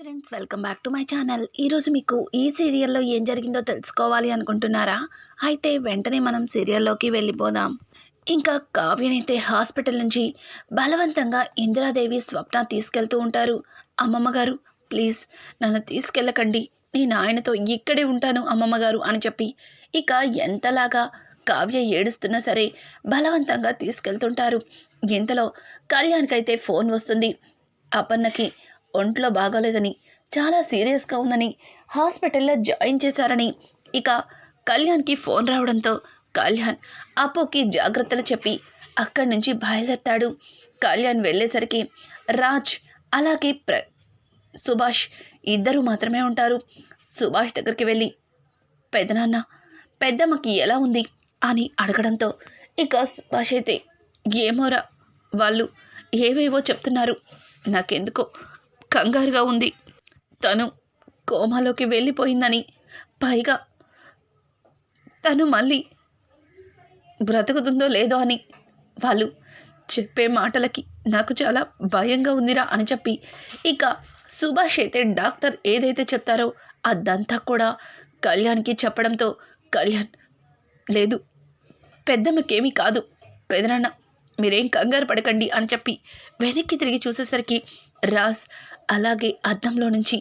Friends welcome back to my channel. ఈరోజు మీకు ఈ సీరియల్లో ఏం జరిగిందో తెలుసుకోవాలి అనుకుంటున్నారా? అయితే వెంటనే మనం సీరియల్లోకి వెళ్ళిపోదాం. ఇంకా కావ్యనైతే హాస్పిటల్ నుంచి బలవంతంగా ఇందిరాదేవి స్వప్న తీసుకెళ్తూ ఉంటారు. అమ్మమ్మ గారు ప్లీజ్ నన్ను తీసుకెళ్ళకండి. నేను ఆయనతో ఇక్కడే ఉంటాను అమ్మమ్మ గారు అని చెప్పి ఇక ఎంతలాగా కావ్య ఏడుస్తున్నా సరే బలవంతంగా తీసుకెళ్తుంటారు. ఇంతలో కళ్యాణ్కైతే ఫోన్ వస్తుంది. అపర్ణకి ఒంట్లో బాగోలేదని చాలా సీరియస్గా ఉందని హాస్పిటల్లో జాయిన్ చేశారని. ఇక కళ్యాణ్కి ఫోన్ రావడంతో కళ్యాణ్ అప్పుకి జాగ్రత్తలు చెప్పి అక్కడి నుంచి బయలుదేరతాడు. కళ్యాణ్ వెళ్ళేసరికి రాజ్ అలాగే ప్ర సుభాష్ ఇద్దరు మాత్రమే ఉంటారు. సుభాష్ దగ్గరికి వెళ్ళి పెదనాన్న పెద్దమ్మకి ఎలా ఉంది? అని అడగడంతో ఇక సుభాష్ అయితే ఏమోరా వాళ్ళు ఏవేవో చెప్తున్నారు. నాకెందుకో కంగారుగా ఉంది. తను కోమాలోకి వెళ్ళిపోయిందని. పైగా తను మళ్ళీ బ్రతుకుతుందో లేదో అని. వాళ్ళు చెప్పే మాటలకి నాకు చాలా భయంగా ఉందిరా అని చెప్పి. ఇక సుభాష్ అయితే డాక్టర్ ఏదైతే చెప్తారో అదంతా కూడా కళ్యాణ్కి చెప్పడంతో కళ్యాణ్ లేదు పెద్దమ్మకేమీ కాదు. పెదనాన్న మీరేం కంగారు పడకండి అని చెప్పి వెనక్కి తిరిగి చూసేసరికి రాజ్ అలాగే అద్దంలో నుంచి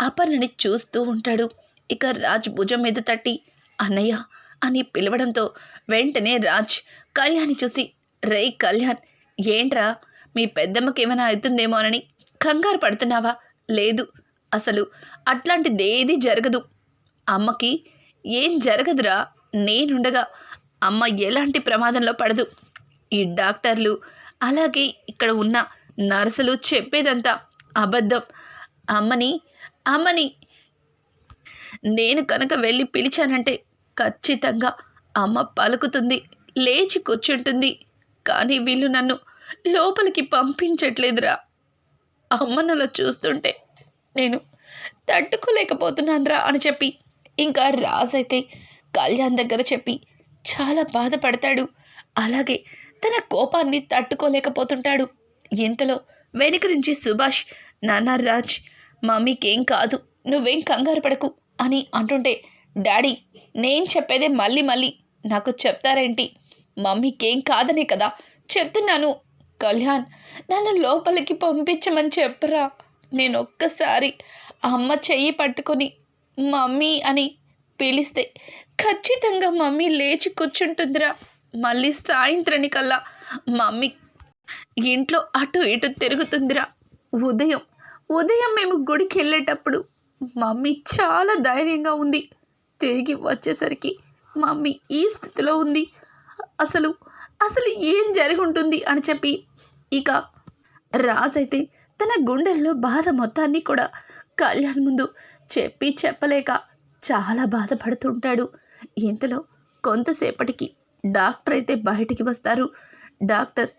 అపర్ణని చూస్తూ ఉంటాడు. ఇక రాజ్ భుజం మీద తట్టి అన్నయ్య అని పిలవడంతో వెంటనే రాజ్ కళ్యాణ్ని చూసి రే కళ్యాణ్ ఏంట్రా? మీ పెద్దమ్మకి ఏమైనా అవుతుందేమోనని కంగారు పడుతున్నావా? లేదు అసలు అట్లాంటిదేది జరగదు. అమ్మకి ఏం జరగదురా? నేనుండగా అమ్మ ఎలాంటి ప్రమాదంలో పడదు. ఈ డాక్టర్లు అలాగే ఇక్కడ ఉన్న నర్సులు చెప్పేదంతా అబద్ధం. అమ్మని అమ్మని. నేను కనుక వెళ్ళి పిలిచానంటే ఖచ్చితంగా అమ్మ పలుకుతుంది లేచి కూర్చుంటుంది. కానీ వీళ్ళు నన్ను లోపలికి పంపించట్లేదురా. అమ్మను అలా చూస్తుంటే నేను తట్టుకోలేకపోతున్నానురా అని చెప్పి ఇంకా రాజైతే కళ్యాణ్ దగ్గర చెప్పి చాలా బాధపడతాడు. అలాగే తన కోపాన్ని తట్టుకోలేకపోతుంటాడు. ఇంతలో వెనుక నుంచి సుభాష్ నాన్న రాజ్ మమ్మీకేం కాదు నువ్వేం కంగారు పడకు అని అంటుంటే డాడీ నేను చెప్పేదే మళ్ళీ మళ్ళీ నాకు చెప్తారేంటి? మమ్మీకేం కాదనే కదా చెప్తున్నాను. కళ్యాణ్ నన్ను లోపలికి పంపించమని చెప్పరా? నేను ఒక్కసారి అమ్మ చెయ్యి పట్టుకొని మమ్మీ అని పిలిస్తే ఖచ్చితంగా మమ్మీ లేచి కూర్చుంటుందిరా. మళ్ళీ సాయంత్రానికల్లా మమ్మీ ఇంట్లో అటు ఇటు తిరుగుతుందిరా. ఉదయం ఉదయం మేము గుడికి వెళ్ళేటప్పుడు మమ్మీ చాలా ధైర్యంగా ఉంది. తిరిగి వచ్చేసరికి మమ్మీ ఈ స్థితిలో ఉంది. అసలు అసలు ఏం జరిగి ఉంటుంది అని చెప్పి ఇక రాజైతే తన గుండెల్లో బాధ మొత్తాన్ని కూడా కళ్యాణ్ ముందు చెప్పి చెప్పలేక చాలా బాధపడుతుంటాడు. ఇంతలో కొంతసేపటికి డాక్టర్ అయితే బయటికి వస్తారు. డాక్టర్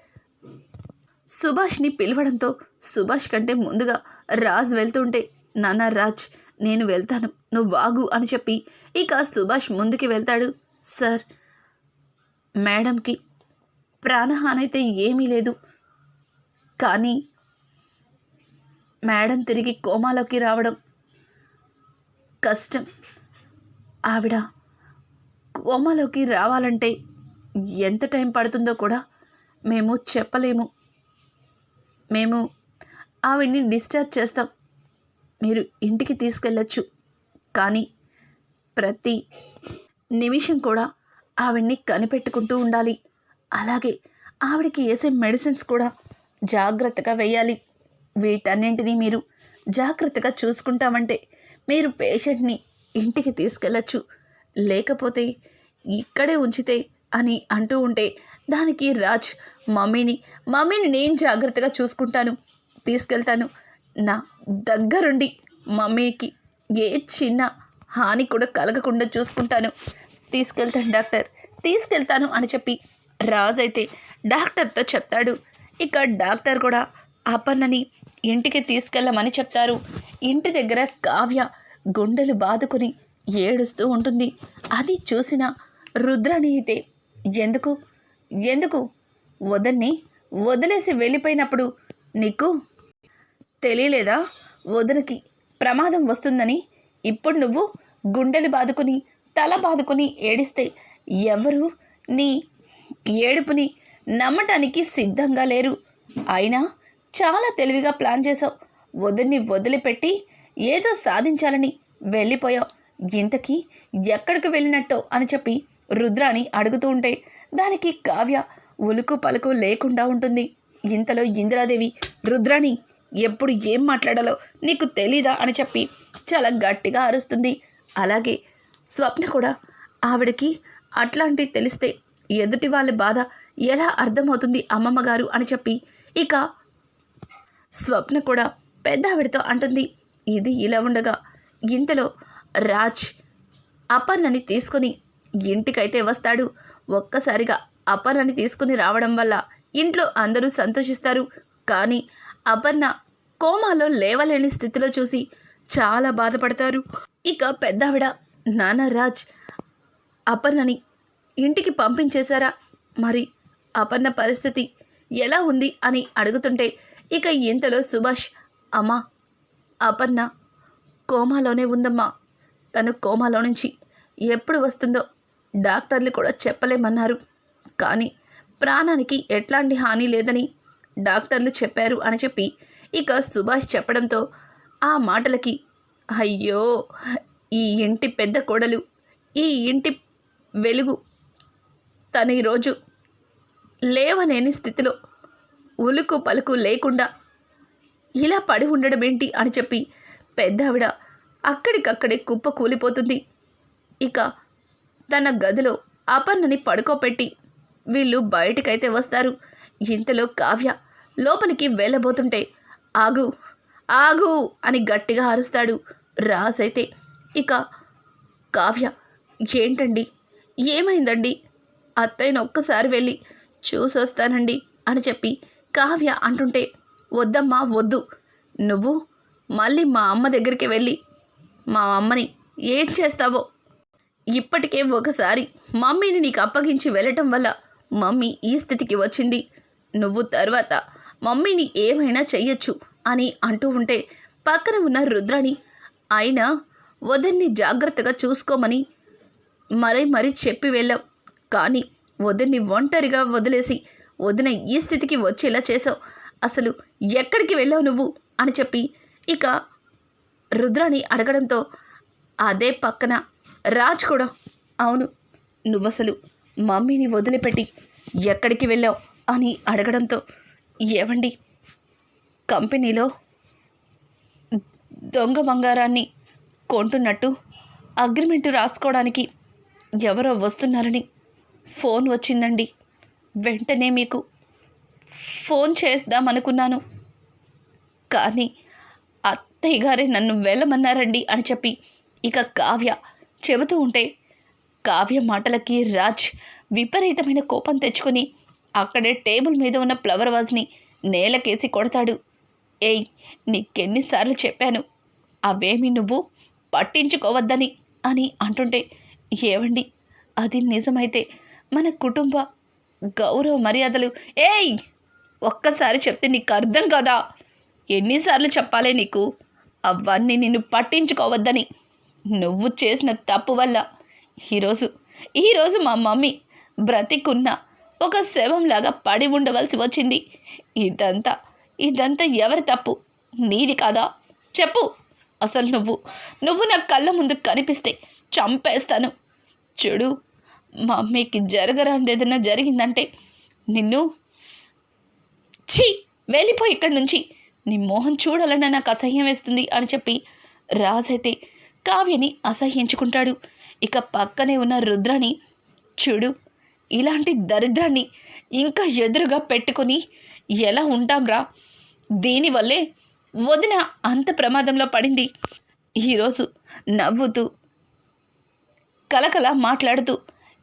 సుభాష్ని పిలవడంతో సుభాష్ కంటే ముందుగా రాజ్ వెళ్తుంటే నాన్న రాజ్ నేను వెళ్తాను నువ్వు వాగు అని చెప్పి ఇక సుభాష్ ముందుకి వెళ్తాడు. సార్ మేడంకి ప్రాణహాని అయితే ఏమీ లేదు. కానీ మేడం తిరిగి కోమాలోకి రావడం కష్టం. ఆవిడ కోమాలోకి రావాలంటే ఎంత టైం పడుతుందో కూడా మేము చెప్పలేము. మేము ఆవిడ్ని డిశ్చార్జ్ చేస్తాం. మీరు ఇంటికి తీసుకెళ్ళచ్చు. కానీ ప్రతి నిమిషం కూడా ఆవిడ్ని కనిపెట్టుకుంటూ ఉండాలి. అలాగే ఆవిడకి వేసే మెడిసిన్స్ కూడా జాగ్రత్తగా వేయాలి. వీటన్నింటినీ మీరు జాగ్రత్తగా చూసుకుంటామంటే మీరు పేషెంట్ని ఇంటికి తీసుకెళ్ళచ్చు. లేకపోతే ఇక్కడే ఉంచితే అని అంటూ ఉంటే దానికి రాజ్ మమ్మీని మమ్మీని నేను జాగ్రత్తగా చూసుకుంటాను. తీసుకెళ్తాను. నా దగ్గరుండి మమ్మీకి ఏ చిన్న హాని కూడా కలగకుండా చూసుకుంటాను. తీసుకెళ్తాను డాక్టర్. తీసుకెళ్తాను అని చెప్పి రాజు అయితే డాక్టర్తో చెప్తాడు. ఇక డాక్టర్ కూడా అపన్నని ఇంటికి తీసుకెళ్ళమని చెప్తారు. ఇంటి దగ్గర కావ్య గుండెలు బాదుకొని ఏడుస్తూ ఉంటుంది. అది చూసిన రుద్రని అయితే ఎందుకు? ఎందుకు? వదన్ని వదిలేసి వెళ్ళిపోయినప్పుడు నీకు తెలియలేదా? వదనకి ప్రమాదం వస్తుందని ఇప్పుడు నువ్వు గుండెలు బాదుకుని తల బాదుకుని ఏడిస్తే ఎవరు నీ ఏడుపుని నమ్మటానికి సిద్ధంగా లేరు. అయినా చాలా తెలివిగా ప్లాన్ చేసావు వదిన్ని వదిలిపెట్టి ఏదో సాధించాలని వెళ్ళిపోయావు. ఇంతకీ ఎక్కడికి వెళ్ళినట్టో అని చెప్పి రుద్రాని అడుగుతూ ఉంటే దానికి కావ్య ఉలుకు పలుకు లేకుండా ఉంటుంది. ఇంతలో ఇందిరాదేవి రుద్రాని ఎప్పుడు ఏం మాట్లాడాలో నీకు తెలీదా అని చెప్పి చాలా గట్టిగా అరుస్తుంది. అలాగే స్వప్న కూడా ఆవిడకి అట్లాంటివి తెలిస్తే ఎదుటి వాళ్ళ బాధ ఎలా అర్థమవుతుంది అమ్మమ్మ గారు అని చెప్పి ఇక స్వప్న కూడా పెద్ద ఆవిడతో అంటుంది. ఇది ఇలా ఉండగా ఇంతలో రాజ్ అపర్ణని తీసుకొని ఇంటికైతే వస్తాడు. ఒక్కసారిగా అపర్ణని తీసుకుని రావడం వల్ల ఇంట్లో అందరూ సంతోషిస్తారు. కానీ అపర్ణ కోమాలో లేవలేని స్థితిలో చూసి చాలా బాధపడతారు. ఇక పెద్దావిడ నానారాజ్ రాజ్ అపర్ణని ఇంటికి పంపించేశారా? మరి అపర్ణ పరిస్థితి ఎలా ఉంది అని అడుగుతుంటే ఇక ఇంతలో సుభాష్ అమ్మా అపర్ణ కోమాలోనే ఉందమ్మా. తను కోమాలో నుంచి ఎప్పుడు వస్తుందో డాక్టర్లు కూడా చెప్పలేమన్నారు. కానీ ప్రాణానికి ఎట్లాంటి హాని లేదని డాక్టర్లు చెప్పారు అని చెప్పి ఇక సుభాష్ చెప్పడంతో ఆ మాటలకి అయ్యో ఈ ఇంటి పెద్ద కోడలు ఈ ఇంటి వెలుగు తను ఈరోజు లేవలేని స్థితిలో ఉలుకు పలుకు లేకుండా ఇలా పడి ఉండడం ఏంటి? అని చెప్పి పెద్దావిడ అక్కడికక్కడే కుప్ప కూలిపోతుంది. ఇక తన గదిలో అపర్ణని పడుకోపెట్టి వీళ్ళు బయటకైతే వస్తారు. ఇంతలో కావ్య లోపలికి వెళ్ళబోతుంటే ఆగు ఆగు అని గట్టిగా అరుస్తాడు రాజైతే. ఇక కావ్య ఏంటండి? ఏమైందండి? అత్తయ్యను ఒక్కసారి వెళ్ళి చూసొస్తానండి అని చెప్పి కావ్య అంటుంటే వద్దమ్మా వద్దు. నువ్వు మళ్ళీ మా అమ్మ దగ్గరికి వెళ్ళి మా అమ్మని ఏం చేస్తావో? ఇప్పటికే ఒకసారి మమ్మీని నీకు అప్పగించి వెళ్ళటం వల్ల మమ్మీ ఈ స్థితికి వచ్చింది. నువ్వు తర్వాత మమ్మీని ఏమైనా చెయ్యొచ్చు అని అంటూ ఉంటే పక్కన ఉన్న రుద్రాణి అయినా వదన్ని జాగ్రత్తగా చూసుకోమని మరీ మరీ చెప్పి వెళ్ళావు. కానీ వదిన్ని ఒంటరిగా వదిలేసి వదిన ఈ స్థితికి వచ్చేలా చేసావు అసలు ఎక్కడికి వెళ్ళావు నువ్వు? అని చెప్పి ఇక రుద్రాని అడగడంతో అదే పక్కన రాజ్ కూడా. అవును నువ్వసలు మమ్మీని వదిలిపెట్టి ఎక్కడికి వెళ్ళావు? అని అడగడంతో ఏవండి? కంపెనీలో దొంగ బంగారాన్ని కొంటున్నట్టు అగ్రిమెంట్ రాసుకోవడానికి ఎవరో వస్తున్నారని ఫోన్ వచ్చిందండి. వెంటనే మీకు ఫోన్ చేద్దామనుకున్నాను. కానీ అత్తయ్య గారే నన్ను వెళ్ళమన్నారండి అని చెప్పి ఇక కావ్య చెబుతూ ఉంటే కావ్య మాటలకి రాజ్ విపరీతమైన కోపం తెచ్చుకొని అక్కడే టేబుల్ మీద ఉన్న ఫ్లవర్ వాజ్ని నేలకేసి కొడతాడు. ఏయ్ నీకెన్నిసార్లు చెప్పాను అవేమి నువ్వు పట్టించుకోవద్దని అని అంటుంటే ఏవండి? అది నిజమైతే మన కుటుంబ గౌరవ మర్యాదలు. ఏయ్ ఒక్కసారి చెప్తే నీకు అర్థం కదా? ఎన్నిసార్లు చెప్పాలే నీకు? అవన్నీ నిన్ను పట్టించుకోవద్దని. నువ్వు చేసిన తప్పు వల్ల ఈరోజు ఈరోజు మా మమ్మీ బ్రతికున్న ఒక శవంలాగా పడి ఉండవలసి వచ్చింది. ఇదంతా ఇదంతా ఎవరి తప్పు? నీది కాదా? చెప్పు. అసలు నువ్వు నువ్వు నా కళ్ళ ముందు కనిపిస్తే చంపేస్తాను. చూడు మమ్మీకి జరగరాంది ఏదైనా జరిగిందంటే నిన్ను ఛీ! వెళ్ళిపోయి ఇక్కడి నుంచి. నీ మోహం చూడాలన్నా నాకు అసహ్యం వేస్తుంది అని చెప్పి రాజైతే కావ్యని అసహ్యించుకుంటాడు. ఇక పక్కనే ఉన్న రుద్రని చూడు ఇలాంటి దరిద్రాన్ని ఇంకా ఎదురుగా పెట్టుకొని ఎలా ఉంటాంరా? దీనివల్లే వదిన అంత ప్రమాదంలో పడింది. ఈరోజు నవ్వుతూ కలకల మాట్లాడుతూ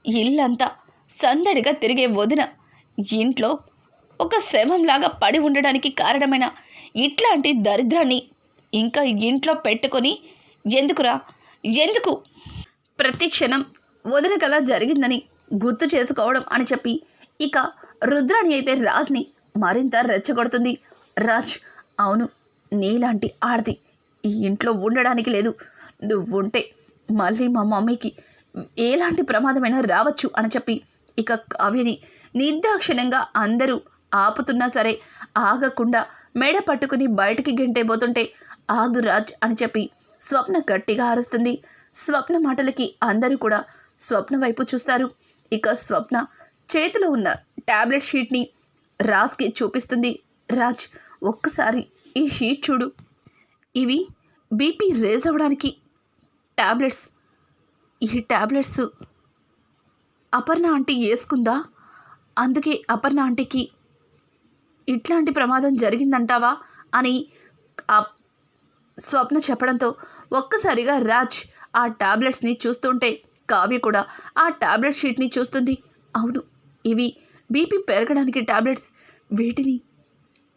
ఇల్లంతా సందడిగా తిరిగే వదిన ఇంట్లో ఒక శవంలాగా పడి ఉండడానికి కారణమైన ఇట్లాంటి దరిద్రాన్ని ఇంకా ఇంట్లో పెట్టుకొని ఎందుకురా? ఎందుకు? ప్రతి క్షణం వదిన కల జరిగిందని గుర్తు చేసుకోవడం అని చెప్పి ఇక రుద్రాణి అయితే రాజ్ని మరింత రెచ్చగొడుతుంది. రాజ్ అవును నీలాంటి ఆడది ఈ ఇంట్లో ఉండడానికి లేదు. నువ్వు ఉంటే మళ్ళీ మా మమ్మీకి ఎలాంటి ప్రమాదమైనా రావచ్చు అని చెప్పి ఇక కావ్యని నిర్దాక్షిణ్యంగా అందరూ ఆపుతున్నా సరే ఆగకుండా మెడ పట్టుకుని బయటికి గెంటైపోతుంటే ఆగు రాజ్ అని చెప్పి స్వప్న గట్టిగా అరుస్తుంది. స్వప్న మాటలకి అందరూ కూడా స్వప్న వైపు చూస్తారు. ఇక స్వప్న చేతిలో ఉన్న ట్యాబ్లెట్ షీట్ని రాజ్కి చూపిస్తుంది. రాజ్ ఒక్కసారి ఈ షీట్ చూడు. ఇవి బీపీ రేజ్ అవ్వడానికి ట్యాబ్లెట్స్ ఈ టాబ్లెట్స్ అపర్ణ ఆంటీ వేసుకుందా? అందుకే అపర్ణ ఆంటీకి ఇట్లాంటి ప్రమాదం జరిగిందంటావా అని ఆ స్వప్న చెప్పడంతో ఒక్కసారిగా రాజ్ ఆ టాబ్లెట్స్ని చూస్తుంటే కావ్య కూడా ఆ టాబ్లెట్ షీట్ని చూస్తుంది. అవును ఇవి బీపీ పెరగడానికి టాబ్లెట్స్. వీటిని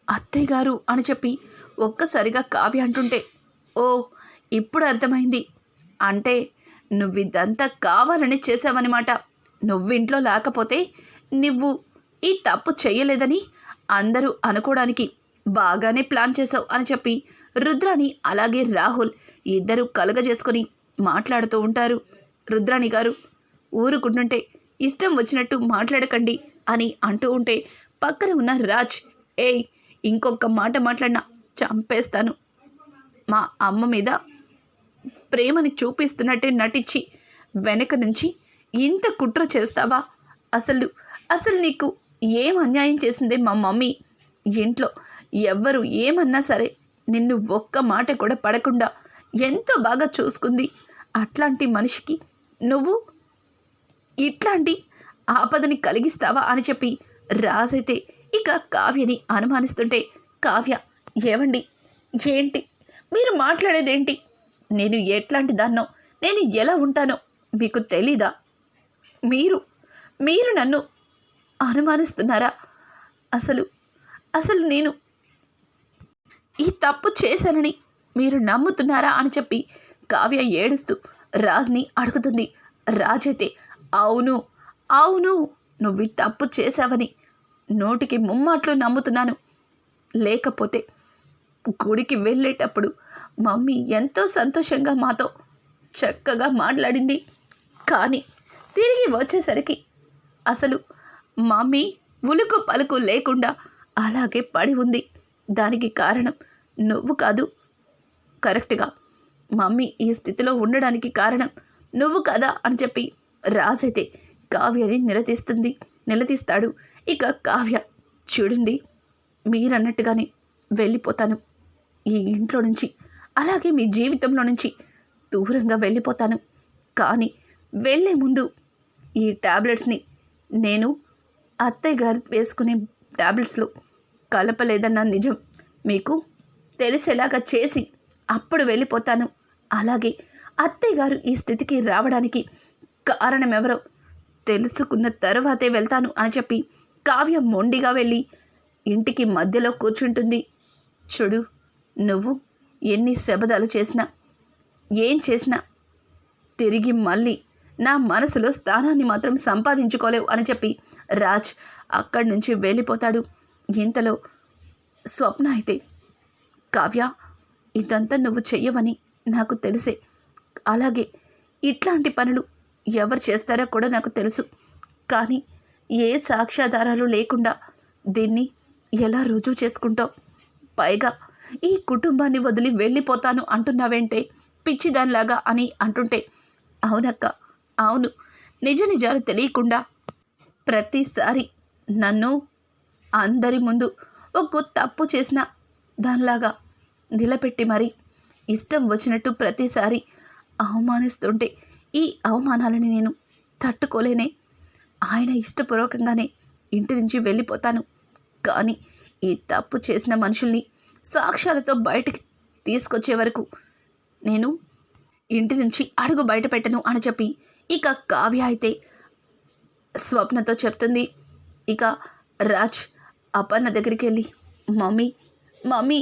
అత్తయ్య గారు అని చెప్పి ఒక్కసారిగా కావ్య అంటుంటే ఓ ఇప్పుడు అర్థమైంది. అంటే నువ్విదంతా కావాలని చేసావన్నమాట నువ్వింట్లో లేకపోతే నువ్వు ఈ తప్పు చేయలేదని అందరూ అనుకోవడానికి బాగానే ప్లాన్ చేసావు అని చెప్పి రుద్రాని అలాగే రాహుల్ ఇద్దరూ కలగజేసుకొని మాట్లాడుతూ ఉంటారు. రుద్రాణి గారు. ఊరుకుంటుంటే ఇష్టం వచ్చినట్టు మాట్లాడకండి అని అంటూ ఉంటే పక్కన ఉన్న రాజ్ ఏయ్ ఇంకొక మాట మాట్లాడినా చంపేస్తాను. మా అమ్మ మీద ప్రేమని చూపిస్తున్నట్టే నటించి వెనక నుంచి ఇంత కుట్ర చేస్తావా? అసలు అసలు నీకు ఏం అన్యాయం చేసిందే మా మమ్మీ? ఇంట్లో ఎవ్వరు ఏమన్నా సరే నిన్ను ఒక్క మాట కూడా పడకుండా ఎంతో బాగా చూసుకుంది. అట్లాంటి మనిషికి నువ్వు ఇట్లాంటి ఆపదని కలిగిస్తావా అని చెప్పి రాజైతే ఇక కావ్యని అనుమానిస్తుంటే కావ్య ఏవండి? ఏంటి? మీరు మాట్లాడేదేంటి? నేను ఎట్లాంటి దాన్నో? నేను ఎలా ఉంటానో మీకు తెలీదా? మీరు మీరు నన్ను అనుమానిస్తున్నారా? అసలు అసలు నేను ఈ తప్పు చేశానని మీరు నమ్ముతున్నారా? అని చెప్పి కావ్య ఏడుస్తూ రాజ్ని అడుగుతుంది. రాజైతే అవును అవును నువ్వు తప్పు చేశావని నోటికి ముమ్మాట్లు నమ్ముతున్నాను. లేకపోతే గుడికి వెళ్ళేటప్పుడు మమ్మీ ఎంతో సంతోషంగా మాతో చక్కగా మాట్లాడింది. కానీ తిరిగి వచ్చేసరికి అసలు మమ్మీ ఉలుకు పలుకు లేకుండా అలాగే పడి ఉంది. దానికి కారణం నువ్వు కాదు. కరెక్ట్గా మమ్మీ ఈ స్థితిలో ఉండడానికి కారణం నువ్వు కదా అని చెప్పి రాజైతే కావ్యని నిలదీస్తుంది. నిలదీస్తాడు. ఇక కావ్య చూడండి మీరన్నట్టుగానే వెళ్ళిపోతాను. ఈ ఇంట్లో నుంచి అలాగే మీ జీవితంలో నుంచి దూరంగా వెళ్ళిపోతాను. కానీ వెళ్ళే ముందు ఈ ట్యాబ్లెట్స్ని నేను అత్తయ్య గారు వేసుకునే ట్యాబ్లెట్స్లో కలపలేదన్న నిజం మీకు తెలిసేలాగా చేసి అప్పుడు వెళ్ళిపోతాను. అలాగే అత్తయ్య గారు ఈ స్థితికి రావడానికి కారణం ఎవరో తెలుసుకున్న తర్వాతే వెళ్తాను అని చెప్పి కావ్య మొండిగా వెళ్ళి ఇంటికి మధ్యలో కూర్చుంటుంది. చూడు నువ్వు ఎన్ని శబదాలు చేసినా ఏం చేసినా తిరిగి మళ్ళీ నా మనసులో స్థానాన్ని మాత్రం సంపాదించుకోలేవు అని చెప్పి రాజ్ అక్కడి నుంచి వెళ్ళిపోతాడు. ఇంతలో స్వప్న అయితే కావ్య ఇదంతా నువ్వు చెయ్యవని నాకు తెలిసే. అలాగే ఇట్లాంటి పనులు ఎవరు చేస్తారో కూడా నాకు తెలుసు. కానీ ఏ సాక్ష్యాధారాలు లేకుండా దీన్ని ఎలా రుజువు చేసుకుంటావు? పైగా ఈ కుటుంబాన్ని వదిలి వెళ్ళిపోతాను అంటున్నావేంటే పిచ్చిదానిలాగా అని అంటుంటే అవునక్క అవును. నిజ నిజాలు తెలియకుండా ప్రతిసారి నన్ను అందరి ముందు ఒక తప్పు చేసిన దానిలాగా నిలబెట్టి మరి ఇష్టం వచ్చినట్టు ప్రతిసారి అవమానిస్తుంటే ఈ అవమానాలని నేను తట్టుకోలేనే. ఆయన ఇష్టపూర్వకంగానే ఇంటి నుంచి వెళ్ళిపోతాను. కానీ ఈ తప్పు చేసిన మనుషుల్ని సాక్ష్యాలతో బయటికి తీసుకొచ్చే వరకు నేను ఇంటి నుంచి అడుగు బయట పెట్టను అని చెప్పి ఇక కావ్య అయితే స్వప్నతో చెప్తుంది. ఇక రాజ్ అపర్ణ దగ్గరికి వెళ్ళి మమ్మీ మమ్మీ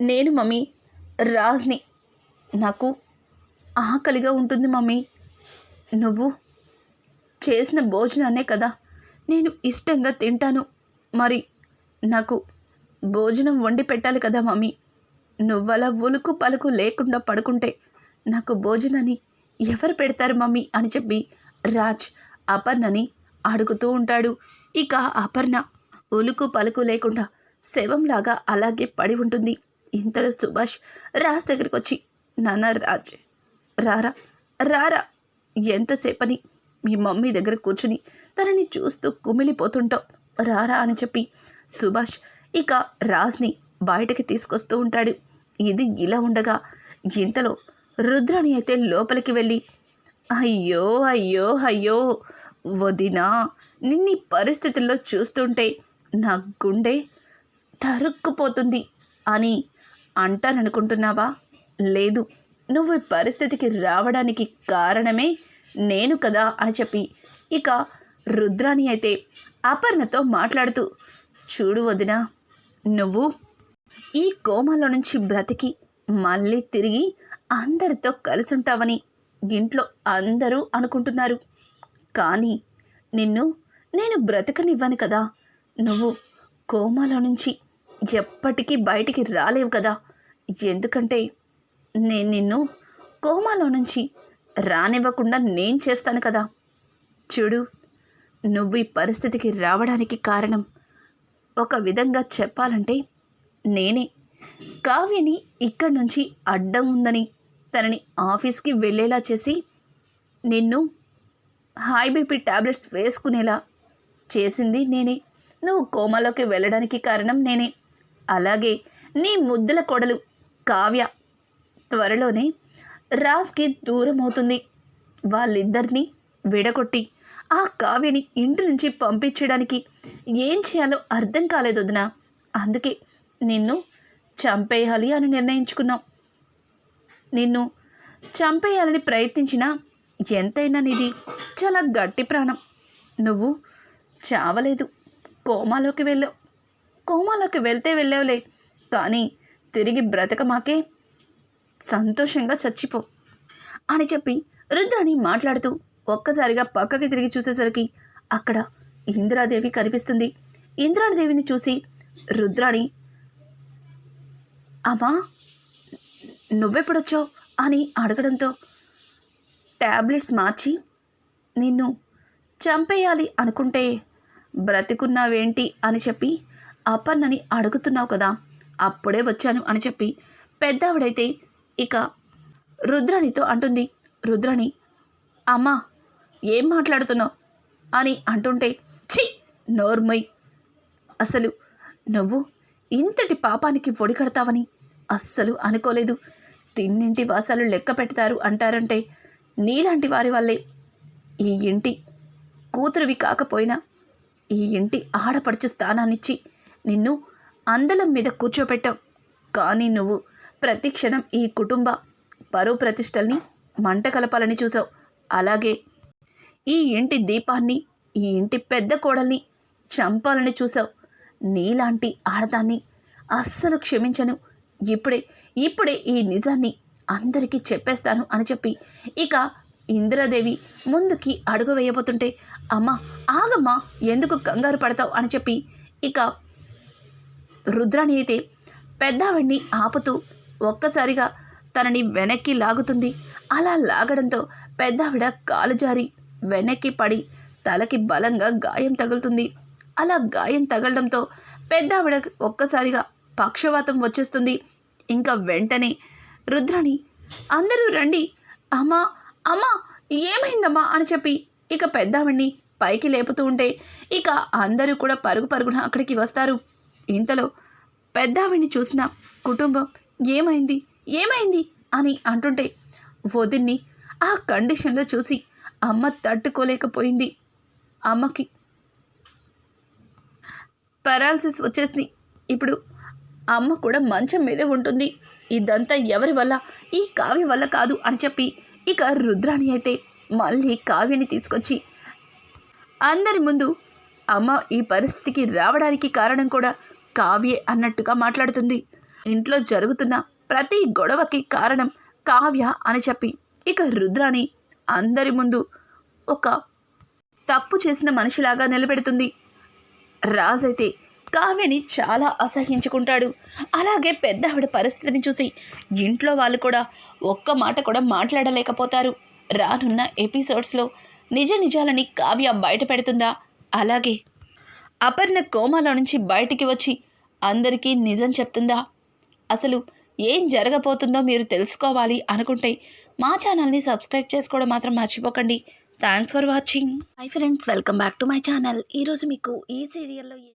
నేను మమ్మీ రాజ్ని నాకు ఆకలిగా ఉంటుంది మమ్మీ. నువ్వు చేసిన భోజనాన్నే కదా నేను ఇష్టంగా తింటాను. మరి నాకు భోజనం వండి పెట్టాలి కదా మమ్మీ. నువ్వలా ఉలుకు పలుకు లేకుండా పడుకుంటే నాకు భోజనాన్ని ఎవరు పెడతారు మమ్మీ? అని చెప్పి రాజ్ అపర్ణని అడుగుతూ ఉంటాడు. ఇక అపర్ణ ఉలుకు పలుకు లేకుండా శవంలాగా అలాగే పడి ఉంటుంది. ఇంతలో సుభాష్ రాజ్ దగ్గరికి వచ్చి నాన్న రాజ్ రారా రారా ఎంతసేపని మీ మమ్మీ దగ్గర కూర్చుని తనని చూస్తూ కుమిలిపోతుంటావు రారా అని చెప్పి సుభాష్ ఇక రాజ్ని బయటకి తీసుకొస్తూ ఉంటాడు. ఇది ఇలా ఉండగా ఇంతలో రుద్రాణి అయితే లోపలికి వెళ్ళి అయ్యో అయ్యో అయ్యో వదినా నిన్ని పరిస్థితుల్లో చూస్తుంటే నా గుండె తరుక్కుపోతుంది అని అంటాననుకుంటున్నావా? లేదు. నువ్వు ఈ పరిస్థితికి రావడానికి కారణమే నేను కదా అని చెప్పి ఇక రుద్రాణి అయితే అపర్ణతో మాట్లాడుతూ చూడు వదినా నువ్వు ఈ కోమాలో నుంచి బ్రతికి మళ్ళీ తిరిగి అందరితో కలుసుంటావని ఇంట్లో అందరూ అనుకుంటున్నారు. కానీ నిన్ను నేను బ్రతకనివ్వను కదా. నువ్వు కోమాలో నుంచి ఎప్పటికీ బయటికి రాలేవు కదా. ఎందుకంటే నేను నిన్ను కోమాలో నుంచి రానివ్వకుండా నేను చేస్తాను కదా. చూడు నువ్వు ఈ పరిస్థితికి రావడానికి కారణం ఒక విధంగా చెప్పాలంటే నేనే. కావ్యని ఇక్కడి నుంచి అడ్డం ఉందని తనని ఆఫీస్కి వెళ్ళేలా చేసి నిన్ను హై బీపీ టాబ్లెట్స్ వేసుకునేలా చేసింది నేనే. నువ్వు కోమాలోకి వెళ్ళడానికి కారణం నేనే. అలాగే నీ ముద్దుల కొడలు కావ్య. త్వరలోనే రాజ్కి దూరం అవుతుంది వాళ్ళిద్దరినీ విడగొట్టి ఆ కావ్యని ఇంటి నుంచి పంపించడానికి ఏం చేయాలో అర్థం కాలేదు వదినా. అందుకే నిన్ను చంపేయాలి అని నిర్ణయించుకున్నాం. నిన్ను చంపేయాలని ప్రయత్నించినా ఎంతైనా నీది చాలా గట్టి ప్రాణం. నువ్వు చావలేదు. కోమాలోకి వెళ్ళావు. కోమాలోకి వెళ్తే వెళ్ళావులే. కానీ తిరిగి బ్రతకమాకే సంతోషంగా చచ్చిపో అని చెప్పి రుద్రాణి మాట్లాడుతూ ఒక్కసారిగా పక్కకి తిరిగి చూసేసరికి అక్కడ ఇందిరాదేవి కనిపిస్తుంది. ఇందిరాదేవిని చూసి రుద్రాణి అమ్మా నువ్వెప్పుడొచ్చావు? అని అడగడంతో ట్యాబ్లెట్స్ మార్చి నిన్ను చంపేయాలి అనుకుంటే బ్రతికున్నావేంటి? అని చెప్పి అపన్నని అడుగుతున్నావు కదా. అప్పుడే వచ్చాను అని చెప్పి పెద్దావిడైతే ఇక రుద్రాణితో అంటుంది రుద్రాణి అమ్మా ఏం మాట్లాడుతున్నావు? అని అంటుంటే ఛీ నోర్మై అసలు నువ్వు ఇంతటి పాపానికి ఒడికడతావని అస్సలు అనుకోలేదు. తిన్నింటి వాసాలు లెక్క పెడతారు అంటారంటే నీలాంటి వారి వల్లే ఈ ఇంటి కూతురువి కాకపోయినా ఈ ఇంటి ఆడపడుచు స్థానాన్నిచ్చి నిన్ను అందలం మీద కూర్చోపెట్టావు. కానీ నువ్వు ప్రతి క్షణం ఈ కుటుంబ పరువు ప్రతిష్టల్ని మంట కలపాలని చూసావు అలాగే ఈ ఇంటి దీపాన్ని ఈ ఇంటి పెద్ద కోడల్ని చంపాలని చూసావు నీలాంటి ఆడదాన్ని అస్సలు క్షమించను. ఇప్పుడే ఇప్పుడే ఈ నిజాన్ని అందరికీ చెప్పేస్తాను అని చెప్పి ఇక ఇందిరాదేవి ముందుకి అడుగు వేయబోతుంటే అమ్మ ఆగమ్మా ఎందుకు కంగారు పడతావు? అని చెప్పి ఇక రుద్రాణి అయితే పెద్దావిడ్ని ఆపుతూ ఒక్కసారిగా తనని వెనక్కి లాగుతుంది. అలా లాగడంతో పెద్దావిడ కాలు జారి వెనక్కి పడి తలకి బలంగా గాయం తగులుతుంది. అలా గాయం తగలడంతో పెద్దావిడ ఒక్కసారిగా పక్షవాతం వచ్చేస్తుంది. ఇంకా వెంటనే రుద్రాణి అందరూ రండి. అమ్మా అమ్మా ఏమైందమ్మా? అని చెప్పి ఇక పెద్దావిడ్ని పైకి లేపుతూ ఉంటే ఇక అందరూ కూడా పరుగు పరుగున అక్కడికి వస్తారు. ఇంతలో పెద్దావిడ్ని చూసిన కుటుంబం ఏమైంది? ఏమైంది? అని అంటుంటే వదిన్ని ఆ కండిషన్లో చూసి అమ్మ తట్టుకోలేకపోయింది. అమ్మకి పెరాలసిస్ వచ్చేసింది. ఇప్పుడు అమ్మ కూడా మంచం మీదే ఉంటుంది. ఇదంతా ఎవరి వల్ల? ఈ కావ్య వల్ల కాదు అని చెప్పి ఇక రుద్రాణి అయితే మళ్ళీ కావ్యని తీసుకొచ్చి అందరి ముందు అమ్మ ఈ పరిస్థితికి రావడానికి కారణం కూడా కావ్యే అన్నట్టుగా మాట్లాడుతుంది. ఇంట్లో జరుగుతున్న ప్రతి గొడవకి కారణం కావ్య అని చెప్పి. ఇక రుద్రాణి అందరి ముందు ఒక తప్పు చేసిన మనిషిలాగా నిలబెడుతుంది. రాజైతే కావ్యని చాలా అసహించుకుంటాడు. అలాగే పెద్ద ఆవిడ పరిస్థితిని చూసి ఇంట్లో వాళ్ళు కూడా ఒక్క మాట కూడా మాట్లాడలేకపోతారు. రానున్న ఎపిసోడ్స్లో నిజ నిజాలని కావ్య బయట పెడుతుందా? అలాగే అపర్ణ కోమాలో నుంచి బయటికి వచ్చి అందరికీ నిజం చెప్తుందా? అసలు ఏం జరగబోతుందో మీరు తెలుసుకోవాలి అనుకుంటే మా ఛానల్ని సబ్స్క్రైబ్ చేసుకోవడం మాత్రం మర్చిపోకండి. Thanks for watching. Hi friends welcome back to my channel. ఈరోజు మీకు ఈ సీరియల్లో